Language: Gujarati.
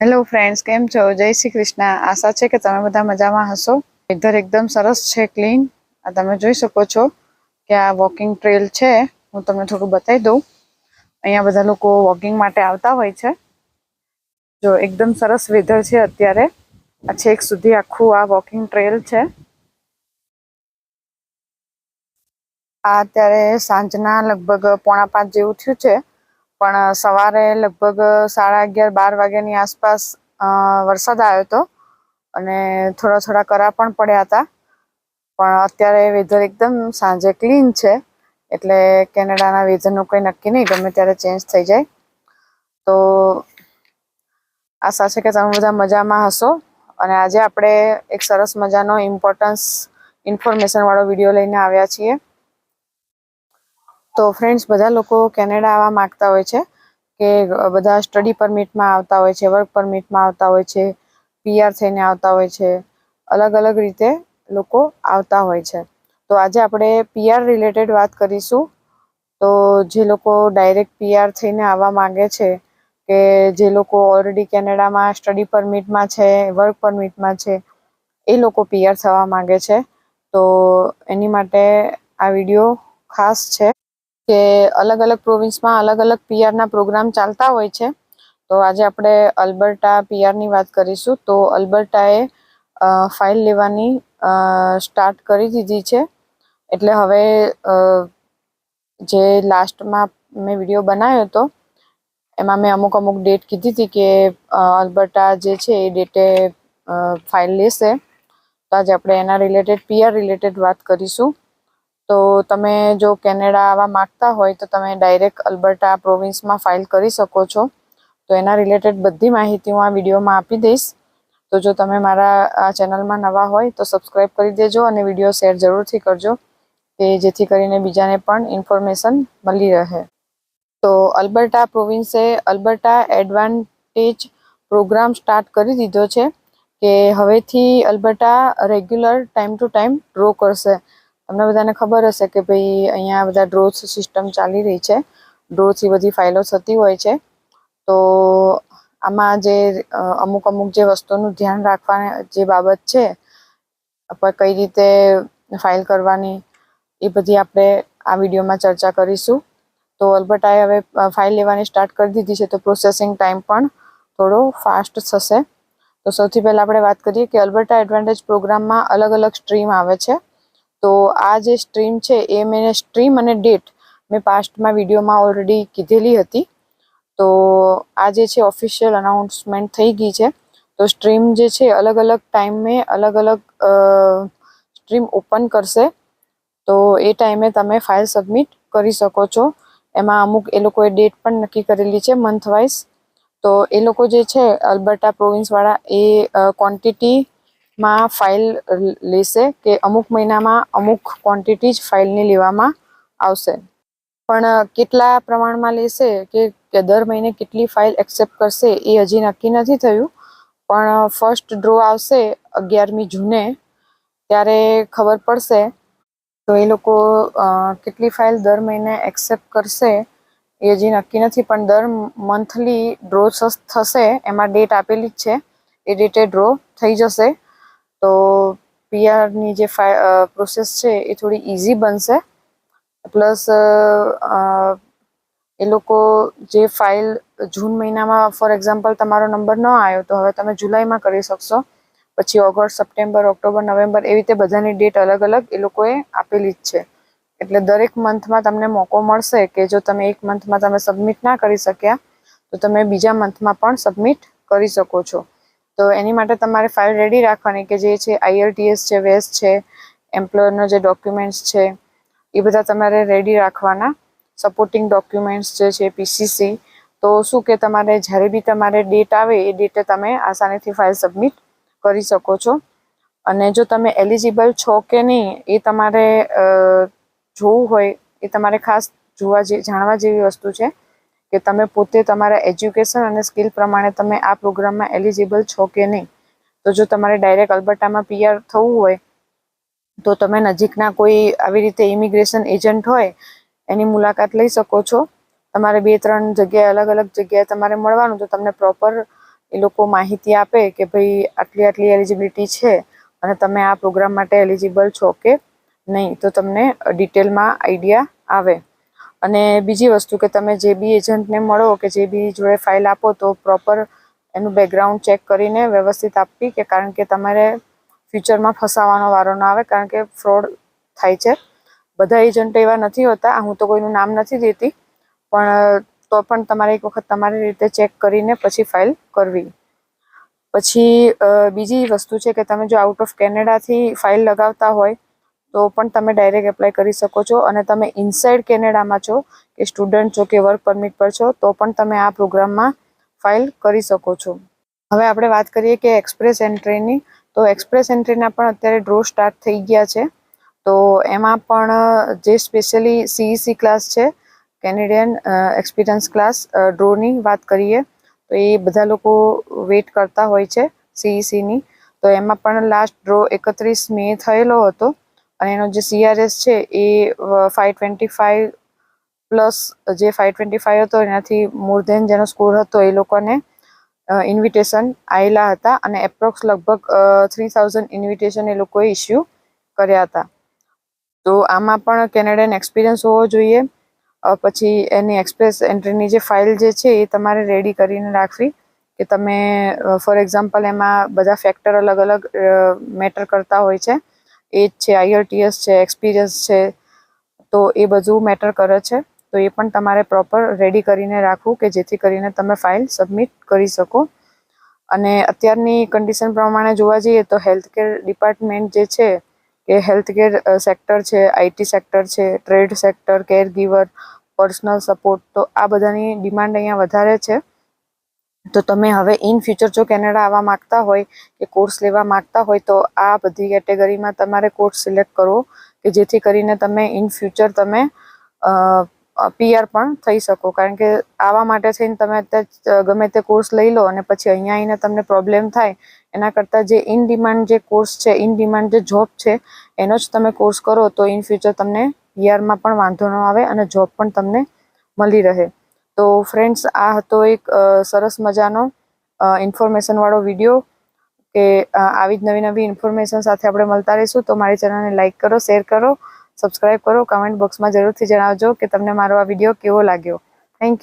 હેલો ફ્રેન્ડ્સ કેમ છો? જય શ્રી કૃષ્ણ. આશા છે કે તમે બધા મજામાં હશો. વેધર એકદમ સરસ છે ક્લીન આ તમે જોઈ શકો છો કે આ વોકિંગ ટ્રેલ છે. હું તમને થોડું બતાવી દઉં. અહીંયા બધા લોકો વોકિંગ માટે આવતા હોય છે. જો, એકદમ સરસ વેધર છે અત્યારે. આ છેક સુધી આખું આ વોકિંગ ટ્રેલ છે. આ અત્યારે સાંજના લગભગ પોણા પાંચ જેવું થયું છે. પણ સવારે લગભગ સાડા અગિયાર, બાર વાગ્યાની આસપાસ વરસાદ આવ્યો હતો. અને થોડા થોડા કરા પણ પડ્યા હતા. પણ અત્યારે વેધર એકદમ સાંજે ક્લીન છે. એટલે કેનેડાના વેધરનું કંઈ નક્કી નહીં. ગમે ત્યારે ચેન્જ થઈ જાય. તો આશા છે કે તમે બધા મજામાં હશો. અને આજે આપણે એક સરસ મજાનો ઇમ્પોર્ટન્સ ઇન્ફોર્મેશન વાળો વીડિયો લઈને આવ્યા છીએ. તો ફ્રેન્ડ્સ બધા લોકો કેનેડા આવવા માગતા હોય છે કે બધા સ્ટડી પરમિટમાં આવતા હોય છે વર્ક પરમિટમાં આવતા હોય છે પીઆર થઈને આવતા હોય છે, અલગ અલગ રીતે લોકો આવતા હોય છે. તો આજે આપણે પીઆર રિલેટેડ વાત કરીશું. તો જે લોકો ડાયરેક્ટ પીઆર થઈને આવવા માગે છે કે, જે લોકો ઓલરેડી કેનેડામાં સ્ટડી પરમિટમાં છે વર્ક પરમિટમાં છે, એ લોકો પીઆર થવા માગે છે. તો એની માટે આ વીડિયો ખાસ છે. કે અલગ અલગ પ્રોવિન્સમાં અલગ અલગ પીઆરના પ્રોગ્રામ ચાલતા હોય છે. તો આજે આપણે અલ્બર્ટા પીઆરની વાત કરીશું. તો અલ્બર્ટાએ ફાઇલ લેવાની સ્ટાર્ટ કરી દીધી છે. એટલે હવે જે લાસ્ટમાં મેં વીડિયો બનાવ્યો હતો, એમાં મેં અમુક અમુક ડેટ કીધી હતી કે અલ્બર્ટા જે છે એ ડેટે ફાઇલ લેશે. તો આજે આપણે એના રિલેટેડ પીઆર રિલેટેડ વાત કરીશું. તો તમે જો કેનેડા આવવા માગતા હોય તો તમે ડાયરેક્ટ અલ્બર્ટા પ્રોવિન્સમાં ફાઇલ કરી શકો છો. તો એના રિલેટેડ બધી માહિતી હું આ વિડીયોમાં આપી દઈશ. તો જો તમે મારા આ ચેનલમાં નવા હોય તો સબસ્ક્રાઈબ કરી દેજો અને વીડિયો શેર જરૂરથી કરજો. કે જેથી કરીને બીજાને પણ ઇન્ફોર્મેશન મળી રહે. તો અલ્બર્ટા પ્રોવિન્સે અલ્બર્ટા એડવાન્ટેજ પ્રોગ્રામ સ્ટાર્ટ કરી દીધો છે કે હવેથી Alberta regular time to time draw કરશે. તમને બધાને ખબર હશે કે ભાઈ અહીંયા બધા ડ્રોસ સિસ્ટમ ચાલી રહી છે. ડ્રોથી બધી ફાઇલો થતી હોય છે. તો આમાં જે અમુક અમુક જે વસ્તુનું ધ્યાન રાખવાની જે બાબત છે કઈ રીતે ફાઇલ કરવાની, એ બધી આપણે આ વિડીયોમાં ચર્ચા કરીશું. તો અલ્બર્ટાએ હવે ફાઇલ લેવાની સ્ટાર્ટ કરી દીધી છે, તો પ્રોસેસિંગ ટાઈમ પણ થોડો ફાસ્ટ થશે. તો સૌથી પહેલાં આપણે વાત કરીએ કે અલબર્ટા એડવાન્ટેજ પ્રોગ્રામમાં અલગ અલગ સ્ટ્રીમ આવે છે. તો આ જે સ્ટ્રીમ છે, એ મેં સ્ટ્રીમ અને ડેટ મેં પાસ્ટમાં વિડીયોમાં ઓલરેડી કીધેલી હતી. તો આ જે છે ઓફિશિયલ અનાઉન્સમેન્ટ થઈ ગઈ છે. તો સ્ટ્રીમ જે છે અલગ અલગ ટાઈમે અલગ અલગ સ્ટ્રીમ ઓપન કરશે. તો એ ટાઈમે તમે ફાઇલ સબમિટ કરી શકો છો. એમાં અમુક એ લોકોએ ડેટ પણ નક્કી કરેલી છે મંથ વાઇઝ તો એ લોકો જે છે, અલ્બર્ટા પ્રોવિન્સવાળા, એ ક્વોન્ટિટીમાં ફાઇલ લેશે કે અમુક મહિનામાં અમુક ક્વોન્ટિટી જ ફાઇલની લેવામાં આવશે. પણ કેટલા પ્રમાણમાં લેશે કે દર મહિને કેટલી ફાઇલ એક્સેપ્ટ કરશે એ હજી નક્કી નથી થયું. પણ ફર્સ્ટ ડ્રો આવશે અગિયારમી જૂને, ત્યારે ખબર પડશે. તો એ લોકો કેટલી ફાઇલ દર મહિને એક્સેપ્ટ કરશે એ હજી નક્કી નથી, પણ દર મંથલી ડ્રો થશે, એમાં ડેટ આપેલી જ છે. એ ડેટે ડ્રો થઈ જશે. તો પીઆરની જે પ્રોસેસ છે એ થોડી ઇઝી બનશે. પ્લસ એ લોકો જે ફાઇલ જૂન મહિનામાં ફોર એક્ઝામ્પલ તમારો નંબર ન આવ્યો, તો હવે તમે જુલાઈમાં કરી શકશો. પછી ઓગસ્ટ, સપ્ટેમ્બર, ઓક્ટોબર, નવેમ્બર, એવી રીતે બધાની ડેટ અલગ અલગ એ લોકોએ આપેલી જ છે. એટલે દરેક મંથમાં તમને મોકો મળશે કે જો તમે એક મંથમાં તમે સબમિટ ના કરી શક્યા, તો તમે બીજા મંથમાં પણ સબમિટ કરી શકો છો. તો એની માટે તમારે ફાઇલ રેડી રાખવાની કે જે છે આઈએલટીએસ છે વેસ છે એમ્પ્લોયરનો જે ડોક્યુમેન્ટ્સ છે, એ બધા તમારે રેડી રાખવાના. સપોર્ટિંગ ડોક્યુમેન્ટ્સ જે છે પીસીસી તો શું કે તમારે જ્યારે બી તમારે ડેટ આવે, એ ડેટે તમે આસાનીથી ફાઇલ સબમિટ કરી શકો છો. અને જો તમે એલિજિબલ છો કે નહીં, એ તમારે જોવું હોય, એ તમારે ખાસ જોવા જે, જાણવા જેવી વસ્તુ છે. કે તમે પોતે તમારા એજ્યુકેશન અને સ્કિલ પ્રમાણે તમે આ પ્રોગ્રામમાં એલિજિબલ છો કે નહીં? તો જો તમારે ડાયરેક્ટ અલ્બર્ટામાં પીઆર થવું હોય, તો તમે નજીકના કોઈ આવી રીતે ઇમિગ્રેશન એજન્ટ હોય, એની મુલાકાત લઈ શકો છો. તમારે બે, ત્રણ જગ્યાએ અલગ અલગ જગ્યાએ તમારે મળવાનું, તો તમને પ્રોપર એ લોકો માહિતી આપે કે ભાઈ આટલી આટલી એલિજિબિલિટી છે અને તમે આ પ્રોગ્રામ માટે એલિજિબલ છો કે નહીં. તો તમને ડિટેલમાં આઈડિયા આવે. અને બીજી વસ્તુ કે તમે જે બી એજન્ટને મળો કે જે બી જોડે ફાઇલ આપો તો પ્રોપર એનું બેકગ્રાઉન્ડ ચેક કરીને વ્યવસ્થિત આપવી કે કારણ કે તમારે ફ્યુચરમાં ફસાવાનો વારો ના આવે કારણ કે ફ્રોડ થાય છે. બધા એજન્ટો એવા નથી હોતા, હું તો કોઈનું નામ નથી દેતી, પણ, તો પણ તમારે એક વખત તમારી રીતે ચેક કરીને પછી ફાઇલ કરવી. પછી બીજી વસ્તુ છે કે તમે જો આઉટ ઓફ કેનેડાથી ફાઇલ લગાવતા હોય તો પણ તમે ડાયરેક્ટ એપ્લાય કરી શકો છો. અને તમે ઇનસાઇડ કેનેડામાં છો કે સ્ટુડન્ટ છો કે વર્ક પરમિટ પર છો, તો પણ તમે આ પ્રોગ્રામમાં ફાઇલ કરી શકો છો. હવે આપણે વાત કરીએ કે એક્સપ્રેસ એન્ટ્રીની તો એક્સપ્રેસ એન્ટ્રીના પણ અત્યારે ડ્રો સ્ટાર્ટ થઈ ગયા છે. તો એમાં પણ જે સ્પેશિયલી સીઈસી ક્લાસ છે કેનેડિયન એક્સપિરિયન્સ ક્લાસ ડ્રોની વાત કરીએ, તો એ બધા લોકો વેઇટ કરતા હોય છે સીઈસીની તો એમાં પણ લાસ્ટ ડ્રો એકત્રીસ મે થયેલો હતો. અને એનો જે સીઆરએસ છે એ ફાઇવ ટ્વેન્ટી ફાઇવ પ્લસ જે ફાઈવ ટ્વેન્ટી ફાઇવ હતો, એનાથી મોર ધેન જેનો સ્કોર હતો, એ લોકોને ઇન્વિટેશન આવેલા હતા અને એપ્રોક્સ લગભગ થ્રી થાઉઝન્ડ ઇન્વિટેશન એ લોકોએ ઇસ્યુ કર્યા હતા. તો આમાં પણ કેનેડિયન એક્સપિરિયન્સ હોવો જોઈએ. પછી એની એક્સપ્રેસ એન્ટ્રીની જે ફાઇલ જે છે એ તમારે રેડી કરીને રાખવી કે તમે ફોર એક્ઝામ્પલ એમાં બધા ફેક્ટર અલગ અલગ મેટર કરતા હોય છે. એજ છે આઈએલટીએસ છે, એક્સપિરિયન્સ છે, તો એ બધું મેટર કરે છે. તો એ પણ તમારે પ્રોપર રેડી કરીને રાખવું કે જેથી કરીને તમે ફાઇલ સબમિટ કરી શકો. અને અત્યારની કન્ડિશન પ્રમાણે જોવા જઈએ તો હેલ્થકેર ડિપાર્ટમેન્ટ જે છે, કે હેલ્થકેર સેક્ટર છે આઈટી સેક્ટર છે, trade sector caregiver personal support, તો આ બધાની ડિમાન્ડ અહીંયા વધારે છે. તો તમે હવે ઇન ફ્યુચર જો કેનેડા આવવા માગતા હોય કે કોર્સ લેવા માગતા હોય તો આ બધી કેટેગરીમાં તમારે કોર્સ સિલેક્ટ કરો કે જેથી કરીને તમે ઇન ફ્યુચર તમે પીઆર પણ થઈ શકો. કારણ કે આવા માટે થઈને તમે અત્યારે ગમે તે કોર્સ લઈ લો અને પછી અહીંયા આવીને તમને પ્રોબ્લેમ થાય, એના કરતાં જે ઇન ડિમાન્ડ જે કોર્સ છે ઇન ડિમાન્ડ જે જોબ છે, એનો જ તમે કોર્સ કરો તો ઇન ફ્યુચર તમને પીઆરમાં પણ વાંધો ન આવે અને જોબ પણ તમને મળી રહે. તો ફ્રેન્ડ્સ આ હતો એક સરસ મજાનો ઇન્ફોર્મેશનવાળો વીડિયો કે આવી જ નવી નવી ઇન્ફોર્મેશન સાથે આપણે મળતા રહીશું. તો મારી ચેનલને લાઇક કરો શેર કરો સબસ્ક્રાઈબ કરો કમેન્ટ બોક્સમાં જરૂરથી જણાવજો કે તમને મારો આ વીડિયો કેવો લાગ્યો. Thank you